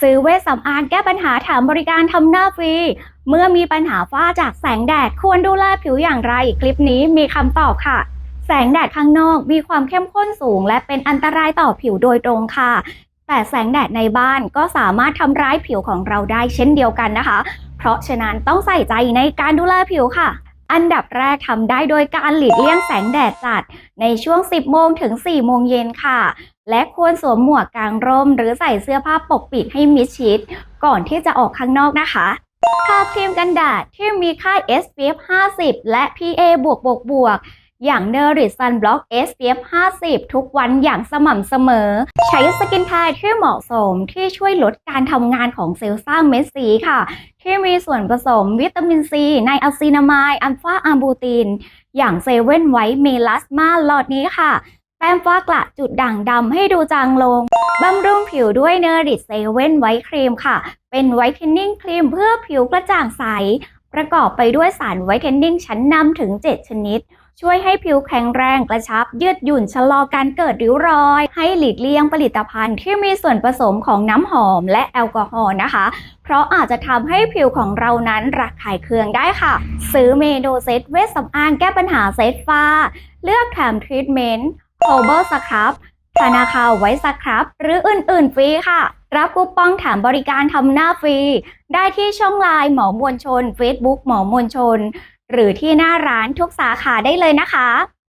ซื้อเวชสำอางแก้ปัญหาแถมบริการทำหน้าฟรี เมื่อมีปัญหาฝ้าจากแสงแดดควรดูแลผิวอย่างไร คลิปนี้มีคำตอบค่ะ แสงแดดข้างนอกมีความเข้มข้นสูง และเป็นอันตรายต่อผิวโดยตรงค่ะ แต่แสงแดดในบ้านก็สามารถทำร้ายผิวของเราได้เช่นเดียวกันนะคะ เพราะฉะนั้นต้องใส่ใจในการดูแลผิวค่ะ อันดับแรกทำได้โดยการหลีกเลี่ยงแสงแดดจัดในช่วง 10 โมงถึง 4 โมงเย็นค่ะ และควรสวมหมวกกางร่ม หรือใส่เสื้อผ้าปกปิดให้มิดชิด ก่อนที่จะออกข้างนอกนะคะทาครีมกันแดดที่มีค่า SPF 50 และ PA บวกบวกบวก อย่าง n o r i s Sun Block SPF 50 ทุกวันอย่างสม่ำเสมอ ใช้สกินแคร์ที่เหมาะสมที่ช่วยลดการทำงานของเซลล์สร้างเม็ดสีค่ะ ที่มีส่วนผสมวิตามินซีไนอัลซีนามายอัลฟาอาร์บูติน อย่างเซเว่นไวท์เมลัสมาหลอดนี้ค่ะแต้มฝ้ากระจุดด่างดำให้ดูจางลงบำรุงผิวด้วยเนอริเซเว่นไวท์ครีมค่ะ เป็นไวท์เทนนิ่งครีมเพื่อผิวกระจ่างใส ประกอบไปด้วยสารไวท์เทนนิ่งชั้นนำถึง 7 ชนิด ช่วยให้ผิวแข็งแรงกระชับ ยืดหยุ่นชะลอการเกิดริ้วรอย ให้หลีกเลี่ยงผลิตภัณฑ์ที่มีส่วนผสมของน้ำหอมและแอลกอฮอล์นะคะ เพราะอาจจะทำให้ผิวของเรานั้นระคายเคืองได้ค่ะ ซื้อเมโดเซตเวชสำอางแก้ปัญหาเซตฟ้า เลือกแถมทรีทเมนต์โคเบอร์สครับธนาคารไว้สครับหรืออื่นๆฟรีค่ะ รับคูปองแถมบริการทำหน้าฟรี ได้ที่ช่องไลน์หมอมวลชน Facebook หมอมวลชน หรือที่หน้าร้านทุกสาขาได้เลยนะคะ